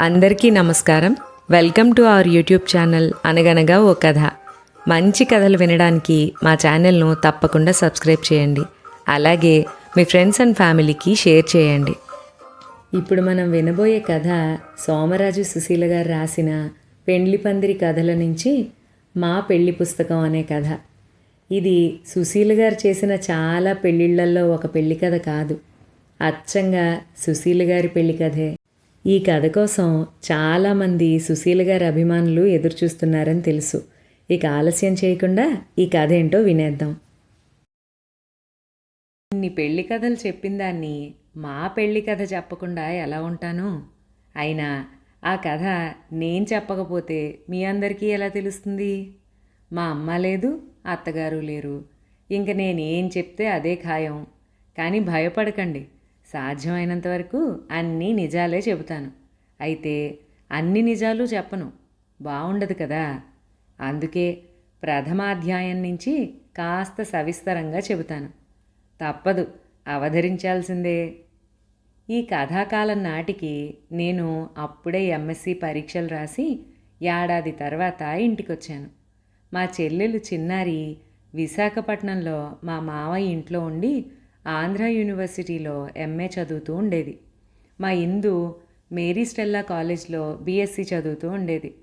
అందరికీ నమస్కారం. Welcome to our YouTube channel అనగనగా ఓ కథ. మంచి కథలు వినడానికి మా ఛానల్ను తప్పకుండా సబ్స్క్రైబ్ చేయండి. అలాగే మీ ఫ్రెండ్స్ అండ్ ఫ్యామిలీకి షేర్ చేయండి. ఇప్పుడు మనం వినబోయే కథ సోమరాజు సుశీల గారు రాసిన పెండ్లి పందిరి కథల నుంచి మా పెళ్ళి పుస్తకం అనే కథ. ఇది సుశీల గారు చేసిన చాలా పెళ్ళిళ్ళల్లో ఒక పెళ్ళి కథ కాదు. అచ్చంగా సుశీల గారి పెళ్ళి కథే. ఈ కథ కోసం చాలామంది సుశీల గారి అభిమానులు ఎదురుచూస్తున్నారని తెలుసు. ఇక ఆలస్యం చేయకుండా ఈ కథ ఏంటో వినేద్దాం. ఇన్ని పెళ్ళి కథలు చెప్పిన దాన్ని మా పెళ్ళి కథ చెప్పకుండా ఎలా ఉంటాను? అయినా ఆ కథ నేను చెప్పకపోతే మీ అందరికీ ఎలా తెలుస్తుంది? మా అమ్మ లేదు అత్తగారు లేరు. ఇంక నేనేం చెప్తే అదే ఖాయం. కానీ భయపడకండి. సాధ్యమైనంత వరకు అన్నీ నిజాలే చెబుతాను. అయితే అన్ని నిజాలు చెప్పను. బాగుండదు కదా. అందుకే ప్రథమాధ్యాయం నుంచి కాస్త సవిస్తరంగా చెబుతాను. తప్పదు అవధరించాల్సిందే. ఈ కథాకాలం నాటికి నేను అప్పుడే ఎంఎస్సి పరీక్షలు రాసి ఏడాది తర్వాత ఇంటికొచ్చాను. మా చెల్లెలు చిన్నారి విశాఖపట్నంలో మా మావయ్య ఇంట్లో ఉండి ఆంధ్ర యూనివర్సిటీలో ఎంఏ చదువుతూ ఉండేది. మా ఇందు మేరీ స్టెల్లా కాలేజ్లో బీఎస్సీ చదువుతూ ఉండేది.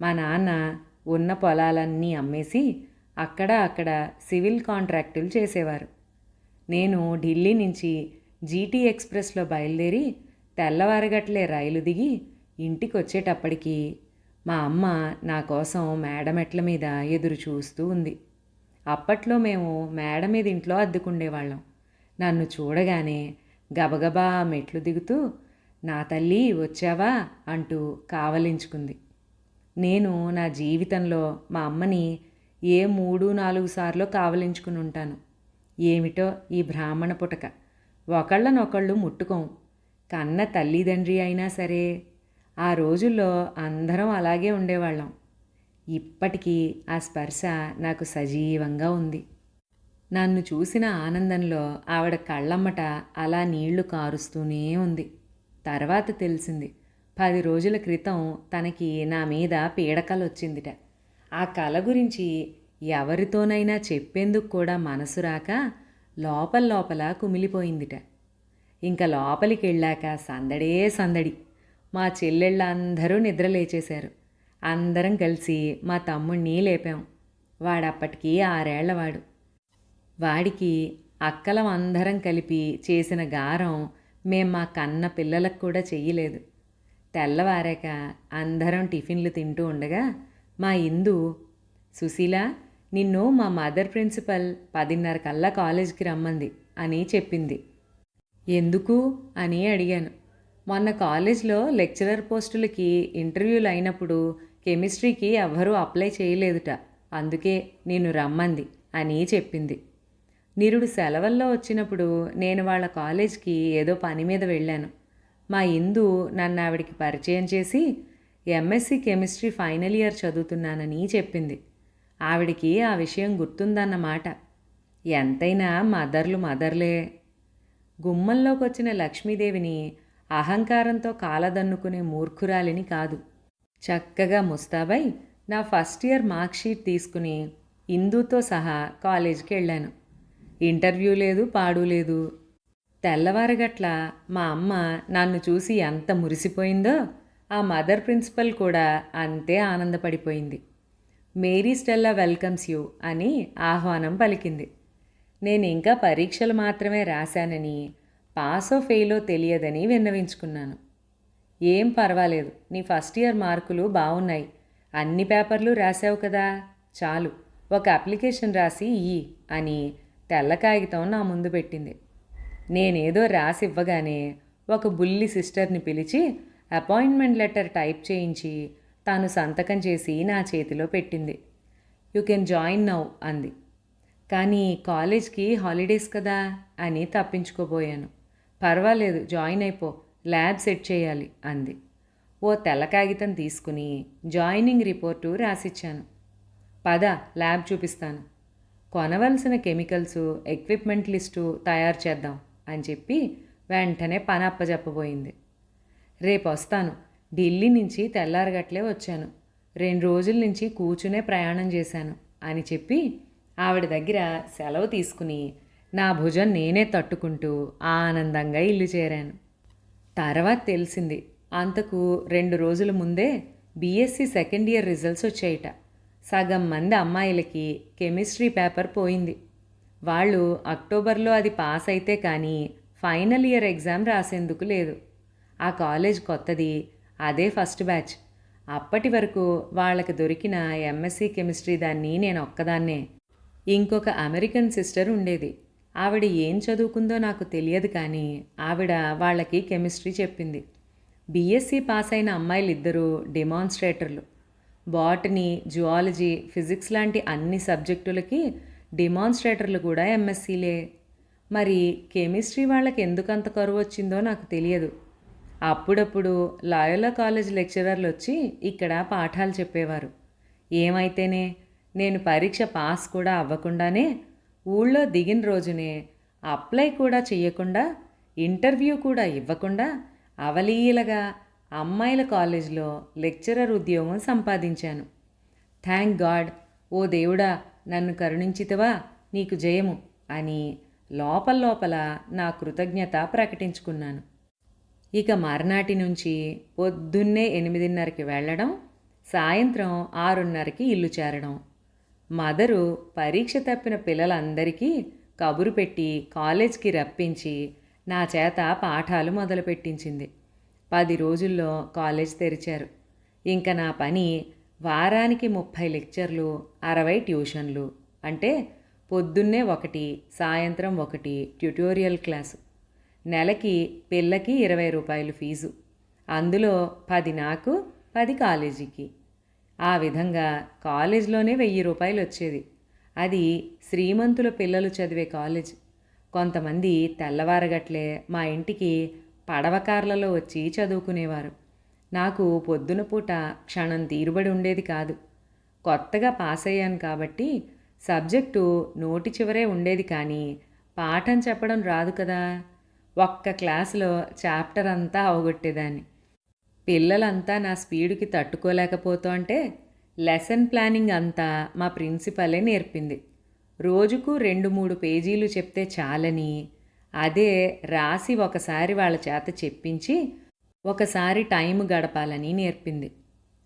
మా నాన్న ఉన్న పొలాలన్నీ అమ్మేసి అక్కడ అక్కడ సివిల్ కాంట్రాక్టులు చేసేవారు. నేను ఢిల్లీ నుంచి జీటీ ఎక్స్ప్రెస్లో బయలుదేరి తెల్లవారగట్లే రైలు దిగి ఇంటికి వచ్చేటప్పటికి మా అమ్మ నా కోసం మేడమెట్ల మీద ఎదురు చూస్తూ ఉంది. అప్పట్లో మేము మేడ మీద ఇంట్లో అద్దెకుండేవాళ్ళం. నన్ను చూడగానే గబగబా మెట్లు దిగుతూ నా తల్లి వచ్చావా? అంటూ కావలించుకుంది. నేను నా జీవితంలో మా అమ్మని ఏ మూడు నాలుగు సార్లు కావలించుకుని ఉంటాను. ఏమిటో ఈ బ్రాహ్మణ పుటక. ఒకళ్ళనొకళ్ళు ముట్టుకోం కన్న తల్లిదండ్రి అయినా సరే ఆ రోజుల్లో అందరం అలాగే ఉండేవాళ్ళం. ఇప్పటికీ ఆ స్పర్శ నాకు సజీవంగా ఉంది. నన్ను చూసిన ఆనందంలో ఆవిడ కళ్ళమ్మట అలా నీళ్ళు కారుస్తూనే ఉంది. తర్వాత తెలిసింది. పది రోజుల క్రితం తనకి నా మీద పీడకలొచ్చిందిట. ఆ కళ గురించి ఎవరితోనైనా చెప్పేందుకు కూడా మనసు రాక లోపల లోపల కుమిలిపోయిందిట. ఇంకా లోపలికి వెళ్ళాక సందడే సందడి. మా చెల్లెళ్ళందరూ నిద్ర లేచేశారు. అందరం కలిసి మా తమ్ముణ్ణి లేపాం. వాడప్పటికీ ఆరేళ్ళవాడు. వాడికి అక్కలం అందరం కలిపి చేసిన గారం మేం మా కన్న పిల్లలకు కూడా చెయ్యలేదు. తెల్లవారాక అందరం టిఫిన్లు తింటూ ఉండగా మా ఇందు సుశీల నిన్ను మా మదర్ ప్రిన్సిపల్ పదిన్నర కల్లా కాలేజీకి రమ్మంది అని చెప్పింది. ఎందుకు? అని అడిగాను. మొన్న కాలేజ్లో లెక్చరర్ పోస్టులకి ఇంటర్వ్యూలు అయినప్పుడు కెమిస్ట్రీకి ఎవ్వరూ అప్లై చేయలేదుట. అందుకే నేను రమ్మంది అని చెప్పింది. నిరుడు సెలవుల్లో వచ్చినప్పుడు నేను వాళ్ళ కాలేజ్కి ఏదో పని మీద వెళ్ళాను. మా ఇందు నన్ను ఆవిడికి పరిచయం చేసి ఎంఎస్సి కెమిస్ట్రీ ఫైనల్ ఇయర్ చదువుతున్నానని చెప్పింది. ఆవిడికి ఆ విషయం గుర్తుందన్నమాట. ఎంతైనా మదర్లు మదర్లే. గుమ్మంలోకి వచ్చిన లక్ష్మీదేవిని అహంకారంతో కాలదన్నుకునే మూర్ఖురాలిని కాదు. చక్కగా ముస్తాబై నా ఫస్ట్ ఇయర్ మార్క్ షీట్ తీసుకుని ఇందుతో సహా కాలేజీకి వెళ్ళాను. ఇంటర్వ్యూ లేదు పాడు లేదు. తెల్లవారగట్ల మా అమ్మ నన్ను చూసి ఎంత మురిసిపోయిందో ఆ మదర్ ప్రిన్సిపల్ కూడా అంతే ఆనందపడిపోయింది. మేరీ స్టెల్లా వెల్కమ్స్ యూ అని ఆహ్వానం పలికింది. నేను ఇంకా పరీక్షలు మాత్రమే రాశానని పాసో ఫెయిలో తెలియదని విన్నవించుకున్నాను. ఏం పర్వాలేదు నీ ఫస్ట్ ఇయర్ మార్కులు బాగున్నాయి అన్ని పేపర్లు రాసావు కదా చాలు. ఒక అప్లికేషన్ రాసి ఇయ్యి అని తెల్ల కాగితం నా ముందు పెట్టింది. నేనేదో రాసి ఇవ్వగానే ఒక బుల్లి సిస్టర్ని పిలిచి అపాయింట్మెంట్ లెటర్ టైప్ చేయించి తాను సంతకం చేసి నా చేతిలో పెట్టింది. యూ కెన్ జాయిన్ నౌ అంది. కానీ కాలేజ్కి హాలిడేస్ కదా అని తప్పించుకోబోయాను. పర్వాలేదు జాయిన్ అయిపో ల్యాబ్ సెట్ చేయాలి అంది. ఓ తెల్ల కాగితం తీసుకుని జాయినింగ్ రిపోర్టు రాసిచ్చాను. పద ల్యాబ్ చూపిస్తాను. కొనవలసిన కెమికల్స్ ఎక్విప్మెంట్ లిస్టు తయారు చేద్దాం అని చెప్పి వెంటనే పనప్ప చెప్పబోయింది రేపు వస్తాను. ఢిల్లీ నుంచి తెల్లారగట్లే వచ్చాను. రెండు రోజుల నుంచి కూర్చునే ప్రయాణం చేశాను అని చెప్పి ఆవిడ దగ్గర సెలవు తీసుకుని నా భుజం నేనే తట్టుకుంటూ ఆనందంగా ఇల్లు చేరాను. తర్వాత తెలిసింది. అంతకు రెండు రోజుల ముందే బీఎస్సీ సెకండ్ ఇయర్ రిజల్ట్స్ వచ్చాయిట. సగం మంది అమ్మాయిలకి కెమిస్ట్రీ పేపర్ పోయింది. వాళ్ళు అక్టోబర్లో అది పాస్ అయితే కానీ ఫైనల్ ఇయర్ ఎగ్జామ్ రాసేందుకు లేదు. ఆ కాలేజ్ కొత్తది అదే ఫస్ట్ బ్యాచ్. అప్పటి వరకు వాళ్ళకి దొరికిన ఎంఎస్సీ కెమిస్ట్రీ దాన్ని నేను ఒక్కదాన్నే. ఇంకొక అమెరికన్ సిస్టర్ ఉండేది. ఆవిడ ఏం చదువుకుందో నాకు తెలియదు కానీ ఆవిడ వాళ్ళకి కెమిస్ట్రీ చెప్పింది. బీఎస్సీ పాస్ అయిన అమ్మాయిలు ఇద్దరు డెమాన్స్ట్రేటర్లు. బాటనీ జువాలజీ ఫిజిక్స్ లాంటి అన్ని సబ్జెక్టులకి డిమాన్స్ట్రేటర్లు కూడా ఎంఎస్సీలే. మరి కెమిస్ట్రీ వాళ్ళకి ఎందుకంత కరువు వచ్చిందో నాకు తెలియదు. అప్పుడప్పుడు లాయోలా కాలేజ్ లెక్చరర్లు వచ్చి ఇక్కడ పాఠాలు చెప్పేవారు. ఏమైతేనే నేను పరీక్ష పాస్ కూడా అవ్వకుండానే ఊళ్ళో దిగిన రోజునే అప్లై కూడా చేయకుండా ఇంటర్వ్యూ కూడా ఇవ్వకుండా అవలీలగా అమ్మాయిల కాలేజీలో లెక్చరర్ ఉద్యోగం సంపాదించాను. థ్యాంక్ గాడ్ ఓ దేవుడా నన్ను కరుణించితవా నీకు జయము అని లోపల లోపల నా కృతజ్ఞత ప్రకటించుకున్నాను. ఇక మర్నాటి నుంచి పొద్దున్నే ఎనిమిదిన్నరకి వెళ్ళడం సాయంత్రం ఆరున్నరకి ఇల్లు చేరడం. మదరు పరీక్ష తప్పిన పిల్లలందరికీ కబురు పెట్టి కాలేజ్కి రప్పించి నా చేత పాఠాలు మొదలుపెట్టించింది. పది రోజుల్లో కాలేజ్ తెరిచారు. ఇంకా నా పని వారానికి ముప్పై లెక్చర్లు అరవై ట్యూషన్లు అంటే పొద్దున్నే ఒకటి సాయంత్రం ఒకటి ట్యుటోరియల్ క్లాసు. నెలకి పిల్లకి ఇరవై రూపాయలు ఫీజు. అందులో పది నాకు పది కాలేజీకి. ఆ విధంగా కాలేజ్లోనే వెయ్యి రూపాయలు వచ్చేది. అది శ్రీమంతుల పిల్లలు చదివే కాలేజ్. కొంతమంది తెల్లవారగట్లే మా ఇంటికి పడవకార్లలో వచ్చి చదువుకునేవారు. నాకు పొద్దున పూట క్షణం తీరుబడి ఉండేది కాదు. కొత్తగా పాస్ అయ్యాను కాబట్టి సబ్జెక్టు నోటి చివరే ఉండేది కానీ పాఠం చెప్పడం రాదు కదా. ఒక్క క్లాసులో చాప్టర్ అంతా అవగొట్టేదాన్ని. పిల్లలంతా నా స్పీడుకి తట్టుకోలేకపోతూ అంటే లెసన్ ప్లానింగ్ అంతా మా ప్రిన్సిపలే నేర్పింది. రోజుకు రెండు మూడు పేజీలు చెప్తే చాలని అదే రాసి ఒకసారి వాళ్ళ చేత చెప్పించి ఒకసారి టైం గడపాలని నేర్పింది.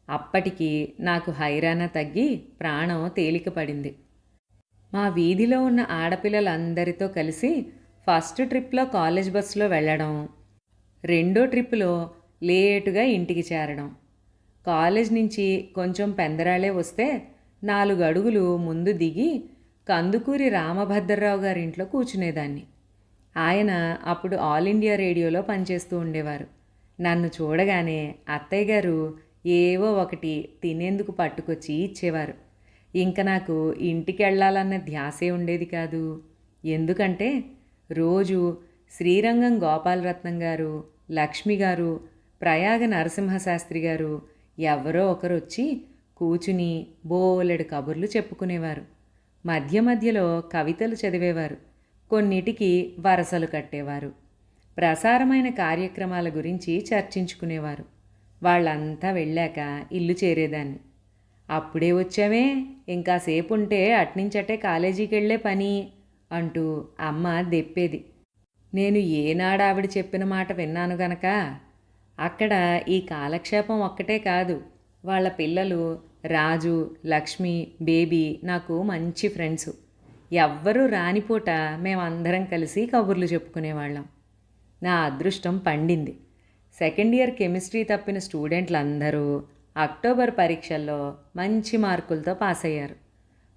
అప్పటికి నాకు హైరాణ తగ్గి ప్రాణం తేలిక పడింది. మా వీధిలో ఉన్న ఆడపిల్లలందరితో కలిసి ఫస్ట్ ట్రిప్లో కాలేజ్ బస్సులో వెళ్ళడం రెండో ట్రిప్లో లేటుగా ఇంటికి చేరడం. కాలేజ్ నుంచి కొంచెం పెందరాళే వస్తే నాలుగు అడుగులు ముందు దిగి కందుకూరి రామభద్రరావు గారింట్లో కూర్చునేదాన్ని. ఆయన అప్పుడు ఆల్ ఇండియా రేడియోలో పనిచేస్తూ ఉండేవారు. నన్ను చూడగానే అత్తయ్య గారు ఏవో ఒకటి తినేందుకు పట్టుకొచ్చి ఇచ్చేవారు. ఇంకా నాకు ఇంటికి వెళ్ళాలన్న ధ్యాసే ఉండేది కాదు. ఎందుకంటే రోజు శ్రీరంగం గోపాలరత్నం గారు లక్ష్మి గారు ప్రయాగ నరసింహశాస్త్రి గారు ఎవరో ఒకరు వచ్చి కూచుని బోలెడు కబుర్లు చెప్పుకునేవారు. మధ్య మధ్యలో కవితలు చదివేవారు. కొన్నిటికి వరసలు కట్టేవారు. ప్రసారమైన కార్యక్రమాల గురించి చర్చించుకునేవారు. వాళ్ళంతా వెళ్ళాక ఇల్లు చేరేదాన్ని. అప్పుడే వచ్చావే ఇంకాసేపు ఉంటే అట్నించటే కాలేజీకి వెళ్ళే పని అంటూ అమ్మ దెప్పేది. నేను ఏనాడు ఆవిడ చెప్పిన మాట విన్నాను గనక అక్కడ ఈ కాలక్షేపం ఒక్కటే కాదు. వాళ్ళ పిల్లలు రాజు లక్ష్మి బేబీ నాకు మంచి ఫ్రెండ్స్. ఎవ్వరూ రానిపూట మేమందరం కలిసి కబుర్లు చెప్పుకునేవాళ్ళం. నా అదృష్టం పండింది. సెకండ్ ఇయర్ కెమిస్ట్రీ తప్పిన స్టూడెంట్లందరూ అక్టోబర్ పరీక్షల్లో మంచి మార్కులతో పాస్ అయ్యారు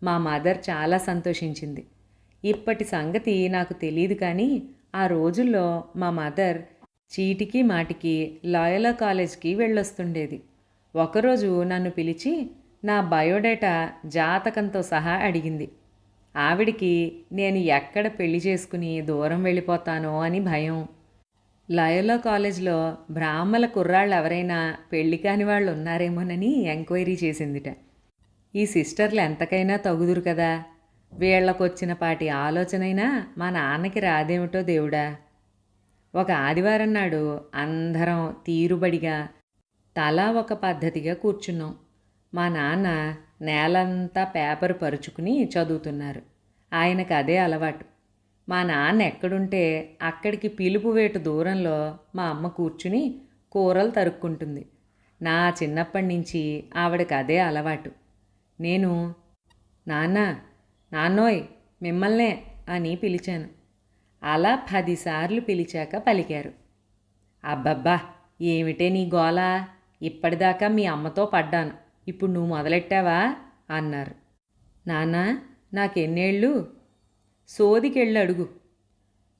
మా మదర్ చాలా సంతోషించింది. ఇప్పటి సంగతి నాకు తెలియదు కానీ ఆ రోజుల్లో మా మదర్ చీటికి మాటికి లాయలా కాలేజ్కి వెళ్ళొస్తుండేది. ఒకరోజు నన్ను పిలిచి నా బయోడేటా జాతకంతో సహా అడిగింది. ఆవిడికి నేను ఎక్కడ పెళ్ళి చేసుకుని దూరం వెళ్ళిపోతానో అని భయం. లయోలా కాలేజ్లో బ్రాహ్మల కుర్రాళ్ళు ఎవరైనా పెళ్ళి కాని వాళ్ళు ఉన్నారేమోనని ఎంక్వైరీ చేసిందిట. ఈ సిస్టర్లు ఎంతకైనా తగుదురు కదా. వీళ్ళకొచ్చిన పాటి ఆలోచనైనా మా నాన్నకి రాదేమిటో దేవుడా. ఒక ఆదివారం నాడు అందరం తీరుబడిగా తలా ఒక పద్ధతిగా కూర్చున్నాం. మా నాన్న నేలంతా పేపర్ పరుచుకుని చదువుతున్నారు. ఆయనకు అదే అలవాటు. మా నాన్న ఎక్కడుంటే అక్కడికి పిలుపు వేటు దూరంలో మా అమ్మ కూర్చుని కూరలు తరుక్కుంటుంది. నా చిన్నప్పటి నుంచి ఆవిడకి అదే అలవాటు. నేను నాన్న నాన్నోయ్ మిమ్మల్నే అని పిలిచాను. అలా పదిసార్లు పిలిచాక పలికారు. అబ్బబ్బా ఏమిటే నీ గోల? ఇప్పటిదాకా మీ అమ్మతో పడ్డాను. ఇప్పుడు నువ్వు మొదలెట్టావా? అన్నారు. నాన్న నాకెన్నేళ్ళు? సోదికెళ్ళి అడుగు.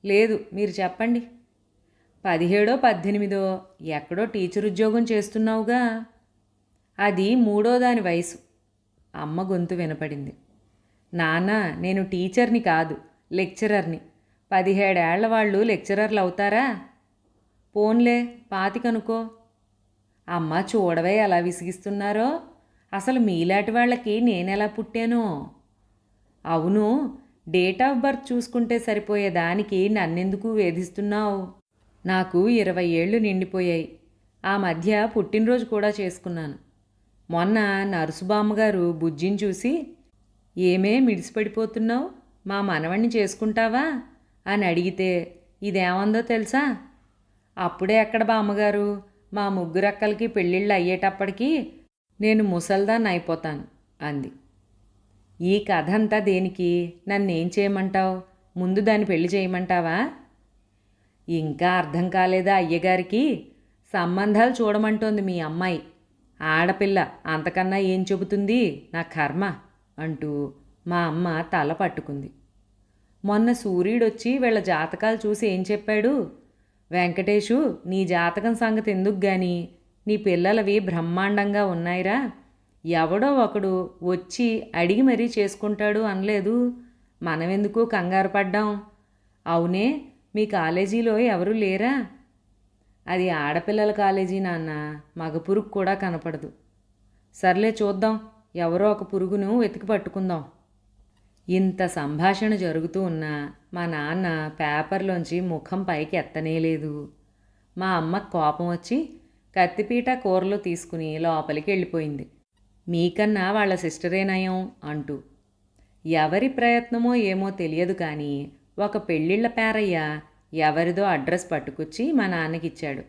లేదు మీరు చెప్పండి. పదిహేడో పద్దెనిమిదో ఎక్కడో టీచర్ ఉద్యోగం చేస్తున్నావుగా? అది మూడో దాని వయసు. అమ్మ గొంతు వినపడింది. నాన్న నేను టీచర్ని కాదు లెక్చరర్ని. పదిహేడేళ్ళ వాళ్ళు లెక్చరర్లు అవుతారా పోన్లే పాతికనుకో. అమ్మ చూడవే ఎలా విసిగిస్తున్నారో? అసలు మీలాంటి వాళ్ళకి నేనెలా పుట్టానో? అవును డేట్ ఆఫ్ బర్త్ చూసుకుంటే సరిపోయే దానికి నన్నెందుకు వేధిస్తున్నావు? నాకు ఇరవై ఏళ్ళు నిండిపోయాయి. ఆ మధ్య పుట్టినరోజు కూడా చేసుకున్నాను. మొన్న నర్సు బామ్మగారు బుజ్జిని చూసి ఏమే మిడిసిపడిపోతున్నావు? మా మనవణ్ణి చేసుకుంటావా? అని అడిగితే ఇదేమందో తెలుసా? అప్పుడే ఎక్కడ బామ్మగారు? మా ముగ్గురక్కలకి పెళ్ళిళ్ళు అయ్యేటప్పటికీ నేను ముసల్దాన్ అయిపోతాను అంది. ఈ కథ అంతా దేనికి? నన్నేం చేయమంటావు? ముందు దాన్ని పెళ్ళి చేయమంటావా? ఇంకా అర్థం కాలేదా అయ్యగారికి? సంబంధాలు చూడమంటోంది మీ అమ్మాయి. ఆడపిల్ల అంతకన్నా ఏం చెబుతుంది? నా కర్మ అంటూ మా అమ్మ తల పట్టుకుంది. మొన్న సూర్యుడొచ్చి వీళ్ళ జాతకాలు చూసి ఏం చెప్పాడు? వెంకటేషు నీ జాతకం సంగతి ఎందుకు గాని? నీ పిల్లలవి బ్రహ్మాండంగా ఉన్నాయిరా. ఎవడో ఒకడు వచ్చి అడిగి మరీ చేసుకుంటాడు అనలేదు. మనమెందుకు కంగారు పడ్డాం. అవునే మీ కాలేజీలో ఎవరు లేరా? అది ఆడపిల్లల కాలేజీ నాన్న. మగ పురుగు కూడా కనపడదు. సర్లే చూద్దాం. ఎవరో ఒక పురుగును వెతికి పట్టుకుందాం. ఇంత సంభాషణ జరుగుతూ ఉన్నా మా నాన్న పేపర్లోంచి ముఖం పైకి ఎత్తనేలేదు మా అమ్మ కోపం వచ్చి కత్తిపీట కూరలో తీసుకుని లోపలికి వెళ్ళిపోయింది. మీకన్నా వాళ్ళ సిస్టరేనయం అంటూ. ఎవరి ప్రయత్నమో ఏమో తెలియదు కానీ ఒక పెళ్ళిళ్ళ పేరయ్య ఎవరిదో అడ్రస్ పట్టుకొచ్చి మా నాన్నకిచ్చాడు.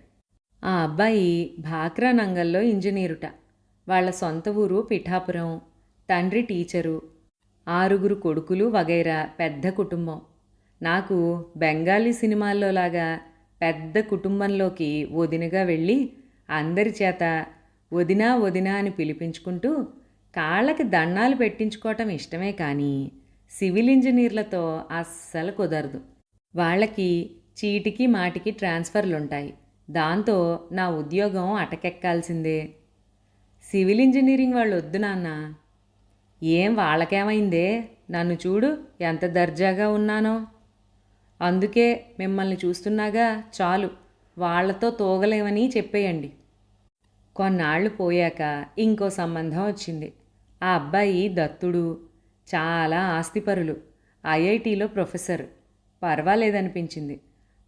ఆ అబ్బాయి భాక్రా నంగల్లో ఇంజనీరుట. వాళ్ళ సొంత ఊరు పిఠాపురం. తండ్రి టీచరు. ఆరుగురు కొడుకులు వగైరా పెద్ద కుటుంబం. నాకు బెంగాలీ సినిమాల్లో లాగా పెద్ద కుటుంబంలోకి వదినగా వెళ్ళి అందరి చేత వదినా వదినా అని పిలిపించుకుంటూ కాళ్ళకి దండాలు పెట్టించుకోవటం ఇష్టమే కానీ సివిల్ ఇంజనీర్లతో అస్సలు కుదరదు. వాళ్ళకి చీటికి మాటికి ట్రాన్స్ఫర్లు ఉంటాయి దాంతో నా ఉద్యోగం అటకెక్కాల్సిందే. సివిల్ ఇంజనీరింగ్ వాళ్ళు వద్దు నాన్న. ఏం వాళ్ళకేమైందే? నన్ను చూడు ఎంత దర్జాగా ఉన్నానో. అందుకే మిమ్మల్ని చూస్తున్నాగా చాలు. వాళ్ళతో తోగలేమని చెప్పేయండి. కొన్నాళ్ళు పోయాక ఇంకో సంబంధం వచ్చింది. ఆ అబ్బాయి దత్తుడు చాలా ఆస్తిపరులు ఐఐటిలో ప్రొఫెసర్. పర్వాలేదనిపించింది.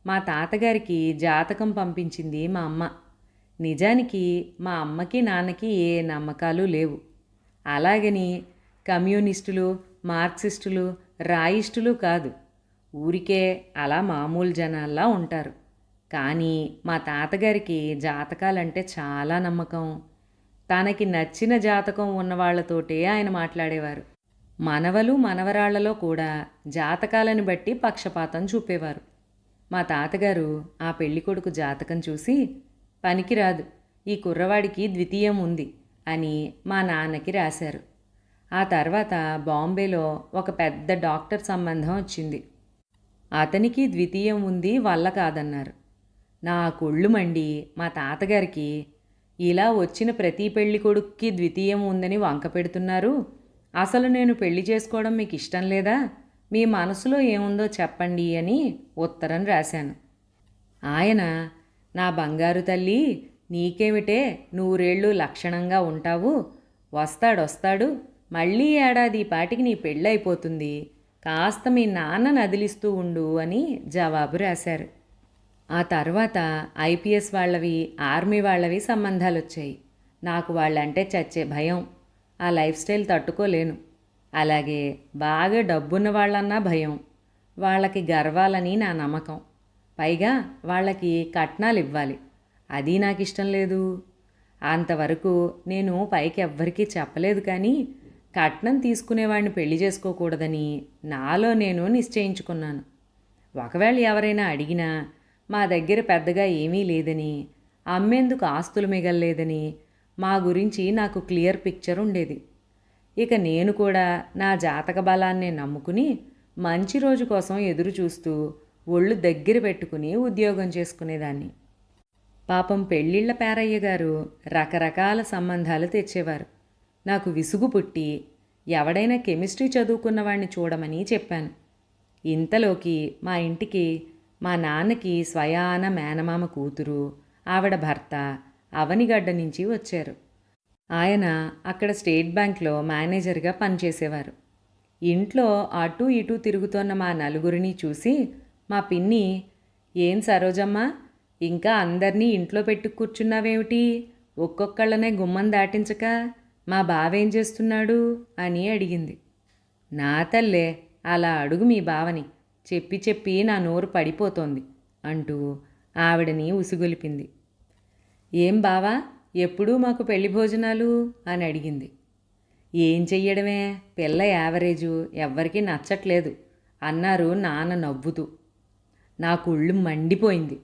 మా తాతగారికి జాతకం పంపించింది మా అమ్మ. నిజానికి మా అమ్మకి నాన్నకి ఏ నమ్మకాలు లేవు. అలాగని కమ్యూనిస్టులు మార్క్సిస్టులు రాయిస్టులు కాదు. ఊరికే అలా మామూలు జనాల్లా ఉంటారు. కానీ మా తాతగారికి జాతకాలంటే చాలా నమ్మకం. తనకి నచ్చిన జాతకం ఉన్న వాళ్ళతోటే ఆయన మాట్లాడేవారు. మనవలు మనవరాళ్ళలో కూడా జాతకాలను బట్టి పక్షపాతం చూపేవారు. మా తాతగారు ఆ పెళ్ళికొడుకు జాతకం చూసి పనికిరాదు ఈ కుర్రవాడికి ద్వితీయం ఉంది అని మా నాన్నకి రాశారు. ఆ తర్వాత బాంబేలో ఒక పెద్ద డాక్టర్ సంబంధం వచ్చింది. అతనికి ద్వితీయం ఉంది వల్ల కాదన్నారు. నా కొళ్ళు మండి మా తాతగారికి ఇలా వచ్చిన ప్రతి పెళ్ళి కొడుక్కి ద్వితీయం ఉందని వంక పెడుతున్నారు. అసలు నేను పెళ్ళి చేసుకోవడం మీకు ఇష్టం లేదా? మీ మనసులో ఏముందో చెప్పండి అని ఉత్తరం రాశాను. ఆయన నా బంగారు తల్లి నీకేమిటే? నూరేళ్ళు లక్షణంగా ఉంటావు. వస్తాడొస్తాడు. మళ్ళీ ఏడాది పాటికి నీ పెళ్ళైపోతుంది. కాస్త మీ నాన్న నదిలిస్తూ ఉండు అని జవాబు రాశారు. ఆ తర్వాత ఐపీఎస్ వాళ్ళవి ఆర్మీ వాళ్ళవి సంబంధాలు వచ్చాయి నాకు వాళ్ళంటే చచ్చే భయం. ఆ లైఫ్ స్టైల్ తట్టుకోలేను. అలాగే బాగా డబ్బున్న వాళ్ళన్నా భయం. వాళ్ళకి గర్వాలని నా నమ్మకం. పైగా వాళ్ళకి కట్నాలు ఇవ్వాలి అది నాకు ఇష్టం లేదు. అంతవరకు నేను పైకి ఎవ్వరికీ చెప్పలేదు కానీ కట్నం తీసుకునేవాడిని పెళ్ళి చేసుకోకూడదని నాలో నేను నిశ్చయించుకున్నాను. ఒకవేళ ఎవరైనా అడిగినా మా దగ్గర పెద్దగా ఏమీ లేదని అమ్మేందుకు ఆస్తులు మిగల్లేదని మా గురించి నాకు క్లియర్ పిక్చర్ ఉండేది. ఇక నేను కూడా నా జాతక బలాన్ని నమ్ముకుని మంచి రోజు కోసం ఎదురు చూస్తూ ఒళ్ళు దగ్గర పెట్టుకుని ఉద్యోగం చేసుకునేదాన్ని. పాపం పెళ్ళిళ్ళ పేరయ్య గారు రకరకాల సంబంధాలు తెచ్చేవారు. నాకు విసుగు పుట్టి ఎవడైనా కెమిస్ట్రీ చదువుకున్నవాడిని చూడమని చెప్పాను. ఇంతలోకి మా ఇంటికి మా నాన్నకి స్వయాన మేనమామ కూతురు ఆవిడ భర్త అవనిగడ్డ నుంచి వచ్చారు. ఆయన అక్కడ స్టేట్ బ్యాంక్లో మేనేజర్గా పనిచేసేవారు. ఇంట్లో అటు ఇటు తిరుగుతోన్న మా నలుగురిని చూసి మా పిన్ని ఏం సరోజమ్మ ఇంకా అందరినీ ఇంట్లో పెట్టి కూర్చున్నావేమిటి? ఒక్కొక్కళ్ళనే గుమ్మం దాటించక మా బావేం చేస్తున్నాడు? అని అడిగింది. నా తల్లే అలా అడుగు మీ బావని. చెప్పి చెప్పి నా నోరు పడిపోతోంది అంటూ ఆవిడని ఉసుగొలిపింది. ఏం బావా ఎప్పుడూ మాకు పెళ్ళి భోజనాలు? అని అడిగింది. ఏం చెయ్యడమే? పిల్ల యావరేజు ఎవ్వరికీ నచ్చట్లేదు. అన్నారు నాన్న నవ్వుతూ. నాకు ఒళ్ళు మండిపోయింది.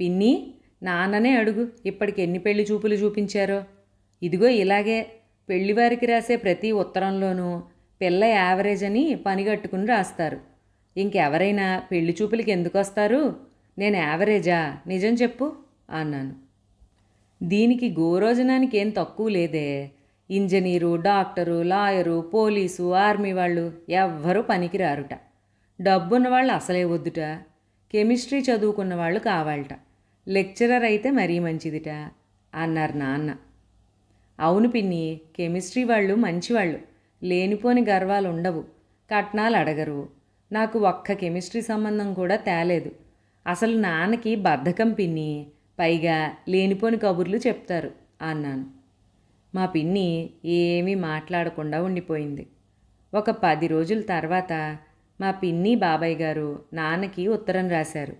పిన్ని నాన్ననే అడుగు ఇప్పటికి ఎన్ని పెళ్ళి చూపులు చూపించారో? ఇదిగో ఇలాగే పెళ్ళివారికి రాసే ప్రతి ఉత్తరంలోనూ పిల్ల యావరేజ్ అని పనిగట్టుకుని రాస్తారు. ఇంకెవరైనా పెళ్ళి చూపులకి ఎందుకు వస్తారు? నేను యావరేజా? నిజం చెప్పు అన్నాను. దీనికి గోరోజనానికి ఏం తక్కువ లేదే. Engineer doctor lawyer police army వాళ్ళు ఎవ్వరూ పనికిరారుట. డబ్బున్న వాళ్ళు అసలే వద్దుట. కెమిస్ట్రీ చదువుకున్న వాళ్ళు కావాలట. లెక్చరర్ అయితే మరీ మంచిదిట అన్నారు నాన్న. అవును పిన్ని కెమిస్ట్రీ వాళ్ళు మంచివాళ్ళు. లేనిపోని గర్వాలు ఉండవు కట్నాలు అడగరు నాకు ఒక్క కెమిస్ట్రీ సంబంధం కూడా తేలేదు. అసలు నాన్నకి బద్ధకం పిన్ని పైగా లేనిపోని కబుర్లు చెప్తారు అన్నాను. మా పిన్ని ఏమీ మాట్లాడకుండా ఉండిపోయింది. ఒక పది రోజుల తర్వాత మా పిన్ని బాబాయ్ గారు నాన్నకి ఉత్తరం రాశారు.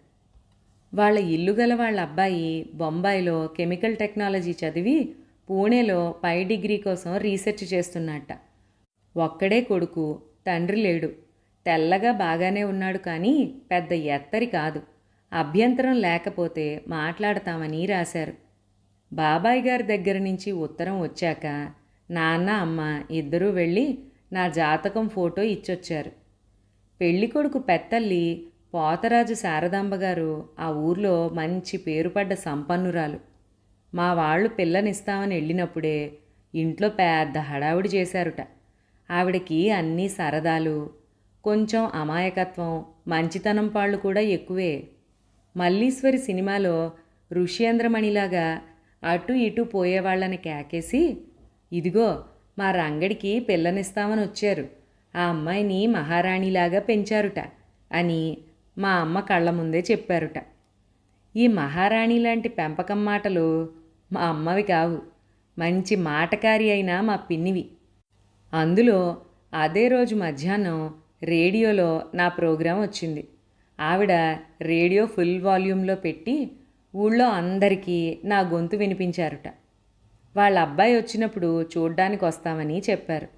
వాళ్ళ ఇల్లు గల వాళ్ళ అబ్బాయి బొంబాయిలో కెమికల్ టెక్నాలజీ చదివి పూణేలో పై డిగ్రీ కోసం రీసెర్చ్ చేస్తున్నట్ట. ఒక్కడే కొడుకు తండ్రి లేడు. తెల్లగా బాగానే ఉన్నాడు కానీ పెద్ద ఎత్తరి కాదు. అభ్యంతరం లేకపోతే మాట్లాడతామని రాశారు. బాబాయ్ గారి దగ్గర నుంచి ఉత్తరం వచ్చాక నాన్న అమ్మ ఇద్దరూ వెళ్ళి నా జాతకం ఫోటో ఇచ్చొచ్చారు. పెళ్ళికొడుకు పెత్తల్లి పోతరాజు శారదాంబ గారు ఆ ఊర్లో మంచి పేరుపడ్డ సంపన్నురాలు. మా వాళ్ళు పిల్లనిస్తామని వెళ్ళినప్పుడే ఇంట్లో పెద్ద హడావుడి చేశారుట. ఆవిడకి అన్నీ సరదాలు కొంచెం అమాయకత్వం మంచితనం పాళ్ళు కూడా ఎక్కువే. మల్లీశ్వరి సినిమాలో ఋష్యేంద్రమణిలాగా అటు ఇటు పోయేవాళ్ళని కేకేసి ఇదిగో మా రంగడికి పిల్లనిస్తామని వచ్చారు. ఆ అమ్మాయిని మహారాణిలాగా పెంచారుట అని మా అమ్మ కళ్ళ ముందే చెప్పారుట. ఈ మహారాణి లాంటి పెంపకం మాటలు మా అమ్మవి కావు. మంచి మాటకారి అయిన మా పిన్నివి. అందులో అదే రోజు మధ్యాహ్నం రేడియోలో నా ప్రోగ్రాం వచ్చింది. ఆవిడ రేడియో ఫుల్ వాల్యూమ్లో పెట్టి ఊళ్ళో అందరికీ నా గొంతు వినిపించారుట. వాళ్ళ అబ్బాయి వచ్చినప్పుడు చూడ్డానికి వస్తామని చెప్పారు.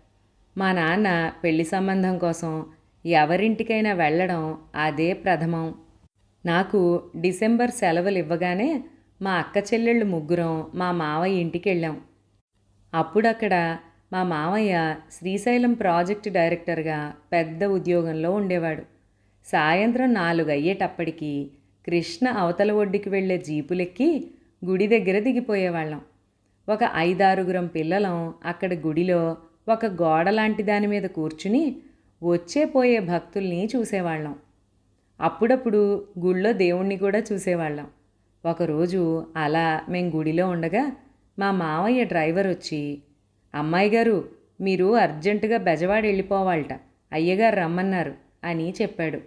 మా నాన్న పెళ్ళి సంబంధం కోసం ఎవరింటికైనా వెళ్ళడం అదే ప్రథమం. నాకు డిసెంబర్ సెలవులు ఇవ్వగానే మా అక్క చెల్లెళ్ళు ముగ్గురం మా మావయ్య ఇంటికి వెళ్ళాం అప్పుడక్కడ మా మావయ్య శ్రీశైలం ప్రాజెక్టు డైరెక్టర్గా పెద్ద ఉద్యోగంలో ఉండేవాడు. సాయంత్రం నాలుగు అయ్యేటప్పటికి కృష్ణ అవతల ఒడ్డుకి వెళ్ళే జీపులెక్కి గుడి దగ్గర దిగిపోయేవాళ్ళం. ఒక ఐదారుగురం పిల్లలం అక్కడ గుడిలో ఒక గోడ లాంటి దాని మీద కూర్చుని వచ్చే పోయే భక్తుల్ని చూసేవాళ్ళం. అప్పుడప్పుడు గుళ్ళో దేవుణ్ణి కూడా చూసేవాళ్ళం. ఒకరోజు అలా మేం గుడిలో ఉండగా మా మావయ్య డ్రైవర్ వచ్చి అమ్మాయి గారు మీరు అర్జెంటుగా బెజవాడ వెళ్ళిపోవాలట. అయ్యగారు రమ్మన్నారు అని చెప్పాడు.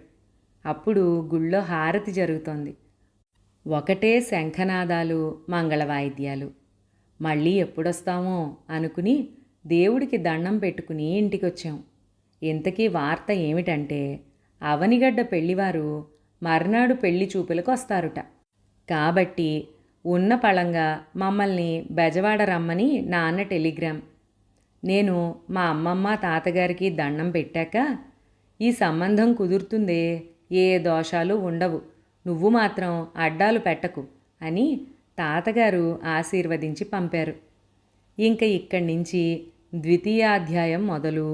అప్పుడు గుళ్ళో హారతి జరుగుతోంది. ఒకటే శంఖనాదాలు మంగళ వాయిద్యాలు. మళ్ళీ ఎప్పుడొస్తామో అనుకుని దేవుడికి దండం పెట్టుకుని ఇంటికొచ్చాం. ఇంతకీ వార్త ఏమిటంటే అవనిగడ్డ పెళ్ళివారు మర్నాడు పెళ్ళి చూపులకు వస్తారుట కాబట్టి ఉన్న పళంగా మమ్మల్ని బెజవాడ రమ్మని నాన్న టెలిగ్రామ్ నేను మా అమ్మమ్మ తాతగారికి దండం పెట్టాక ఈ సంబంధం కుదురుతుందే ఏ దోషాలు ఉండవు. నువ్వు మాత్రం అడ్డాలు పెట్టకు అని తాతగారు ఆశీర్వదించి పంపారు. ఇంక ఇక్కడి నుంచి ద్వితీయాధ్యాయం మొదలు.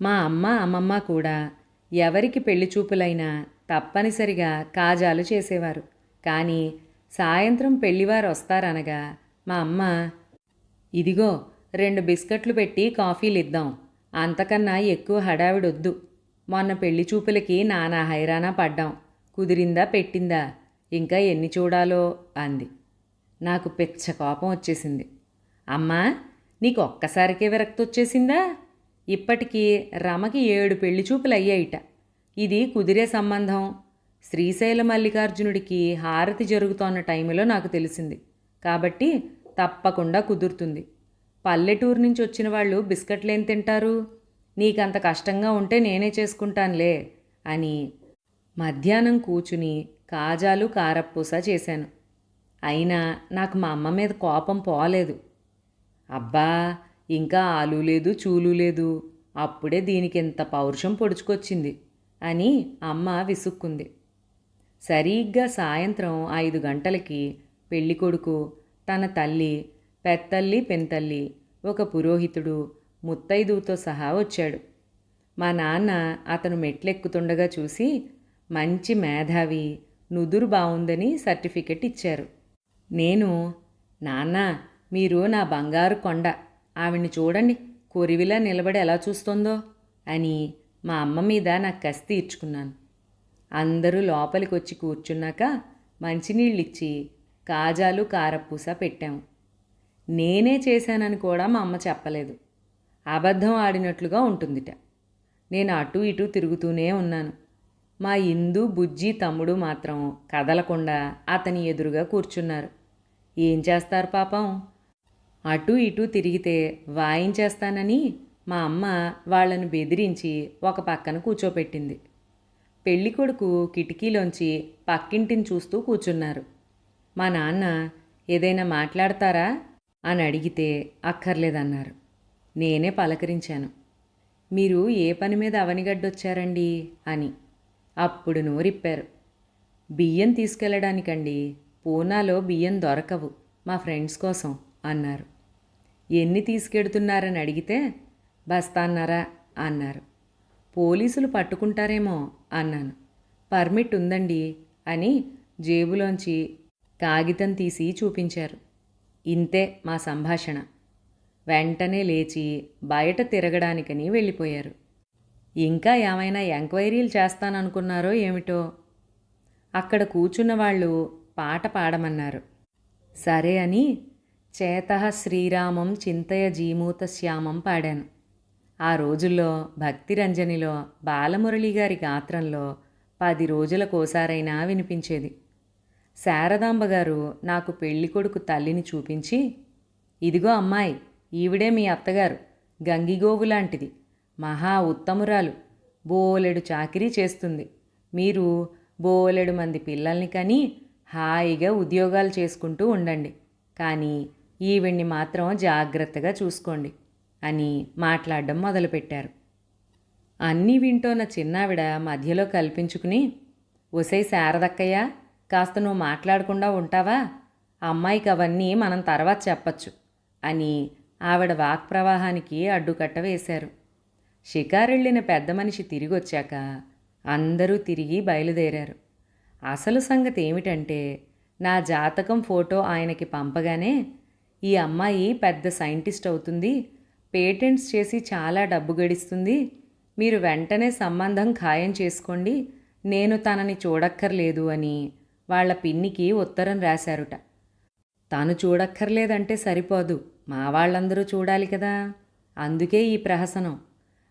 మా అమ్మ అమ్మమ్మ కూడా ఎవరికి పెళ్ళి చూపులైనా తప్పనిసరిగా కాజాలు చేసేవారు. కానీ సాయంత్రం పెళ్ళివారు వస్తారనగా మా అమ్మ ఇదిగో రెండు బిస్కెట్లు పెట్టి కాఫీలు ఇద్దాం. అంతకన్నా ఎక్కువ హడావిడొద్దు. మొన్న పెళ్ళి చూపులకి నానా హైరానా పడ్డాం. కుదిరిందా పెట్టిందా? ఇంకా ఎన్ని చూడాలో? అంది. నాకు పిచ్చ కోపం వచ్చేసింది. అమ్మా నీకు ఒక్కసారికే విరక్తి వచ్చేసిందా? ఇప్పటికీ రమకి ఏడు పెళ్ళి చూపులు అయ్యాయిట ఇది కుదిరే సంబంధం. శ్రీశైల మల్లికార్జునుడికి హారతి జరుగుతోన్న టైంలో నాకు తెలిసింది. కాబట్టి తప్పకుండా కుదురుతుంది. పల్లెటూరు నుంచి వచ్చిన వాళ్ళు బిస్కెట్లేం తింటారు? నీకంత కష్టంగా ఉంటే నేనే చేసుకుంటానులే అని మధ్యాహ్నం కూచుని కాజాలు కారప్పూస చేశాను. అయినా నాకు మా అమ్మ మీద కోపం పోలేదు. అబ్బా ఇంకా ఆలు లేదు చూలు లేదు. అప్పుడే దీనికి ఇంత పౌరుషం పొడుచుకొచ్చింది అని అమ్మ విసుక్కుంది. సరిగ్గా సాయంత్రం ఐదు గంటలకి పెళ్ళికొడుకు తన తల్లి పెత్తల్లి పెంతల్లి ఒక పురోహితుడు ముత్తైదువుతో సహా వచ్చాడు. మా నాన్న అతను మెట్లెక్కుతుండగా చూసి మంచి మేధావి నుదురు బాగుందని సర్టిఫికెట్ ఇచ్చారు. నేను నాన్న మీరు నా బంగారు కొండ ఆవిడ్ని చూడండి కొరివిలా నిలబడి ఎలా చూస్తుందో అని మా అమ్మ మీద నాకు కసి తీర్చుకున్నాను. అందరూ లోపలికి వచ్చి కూర్చున్నాక మంచినీళ్ళిచ్చి కాజాలు కారపూస పెట్టాము. నేనే చేశానని కూడా మా అమ్మ చెప్పలేదు. అబద్ధం ఆడినట్లుగా ఉంటుందిట. నేను అటు ఇటు తిరుగుతూనే ఉన్నాను. మా ఇందు బుజ్జి తమ్ముడు మాత్రం కదలకుండా అతని ఎదురుగా కూర్చున్నారు. ఏం చేస్తారు పాపం? అటు ఇటు తిరిగితే వాయించేస్తానని మా అమ్మ వాళ్ళని బెదిరించి ఒక పక్కన కూర్చోపెట్టింది. పెళ్ళికొడుకు కిటికీలోంచి పక్కింటిని చూస్తూ కూర్చున్నారు. మా నాన్న ఏదైనా మాట్లాడతారా? అని అడిగితే అక్కర్లేదన్నారు. నేనే పలకరించాను. మీరు ఏ పని మీద అవనిగడ్డొచ్చారండి? అని. అప్పుడు నోరిప్పారు. బియ్యం తీసుకెళ్ళడానికండి. పూనాలో బియ్యం దొరకవు. మా ఫ్రెండ్స్ కోసం అన్నారు. ఎన్ని తీసుకెడుతున్నారని అడిగితే బస్తాన్నారా అన్నారు. పోలీసులు పట్టుకుంటారేమో అన్నాను. పర్మిట్ ఉందండి అని జేబులోంచి కాగితం తీసి చూపించారు. ఇంతే మా సంభాషణ. వెంటనే లేచి బయట తిరగడానికని వెళ్ళిపోయారు. ఇంకా ఏమైనా ఎంక్వైరీలు చేస్తాననుకున్నారో ఏమిటో? అక్కడ కూర్చున్న వాళ్ళు పాట పాడమన్నారు. సరే అని చేత శ్రీరామం చింతయ జీమూత శ్యామం పాడాను. ఆ రోజుల్లో భక్తిరంజనిలో బాలమురళి గారి గాత్రంలో పది రోజులకోసారైనా వినిపించేది. శారదాంబ గారు నాకు పెళ్ళికొడుకు తల్లిని చూపించి ఇదిగో అమ్మాయి ఈవిడే మీ అత్తగారు గంగిగోవు లాంటిది మహా ఉత్తమురాలు బోలెడు చాకిరీ చేస్తుంది. మీరు బోలెడు మంది పిల్లల్ని కని హాయిగా ఉద్యోగాలు చేసుకుంటూ ఉండండి. కానీ ఈవిడ్ని మాత్రం జాగ్రత్తగా చూసుకోండి అని మాట్లాడడం మొదలుపెట్టారు. అన్నీ వింటోన్న చిన్నావిడ మధ్యలో కల్పించుకుని ఒసై శారదక్కయ్య కాస్త నువ్వు మాట్లాడకుండా ఉంటావా? అమ్మాయికి అవన్నీ మనం తర్వాత చెప్పచ్చు అని ఆవిడ వాక్ ప్రవాహానికి అడ్డుకట్ట వేశారు. షికారెళ్ళిన పెద్ద మనిషి తిరిగి వచ్చాక అందరూ తిరిగి బయలుదేరారు. అసలు సంగతి ఏమిటంటే నా జాతకం ఫోటో ఆయనకి పంపగానే ఈ అమ్మాయి పెద్ద సైంటిస్ట్ అవుతుంది పేటెంట్స్ చేసి చాలా డబ్బు గడిస్తుంది మీరు వెంటనే సంబంధం ఖాయం చేసుకోండి నేను తనని చూడక్కర్లేదు అని వాళ్ళ పిన్నికి ఉత్తరం రాశారుట. తాను చూడక్కర్లేదంటే సరిపోదు. మా వాళ్ళందరూ చూడాలి కదా. అందుకే ఈ ప్రహసనం.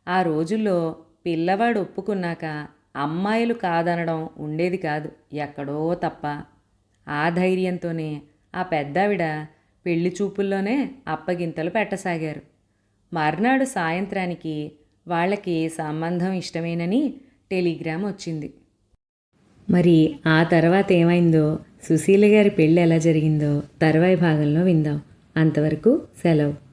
ఆ రోజుల్లో పిల్లవాడు ఒప్పుకున్నాక అమ్మాయిలు కాదనడం ఉండేది కాదు. ఎక్కడో తప్ప. ఆ ధైర్యంతోనే ఆ పెద్దావిడ పెళ్ళి చూపుల్లోనే అప్పగింతలు పెట్టసాగారు. మర్నాడు సాయంత్రానికి వాళ్ళకి సంబంధం ఇష్టమేనని టెలిగ్రామ్ వచ్చింది. మరి ఆ తర్వాత ఏమైందో సుశీల గారి పెళ్ళి ఎలా జరిగిందో తర్వాయి భాగంలో విందాం. అంతవరకు సెలవు.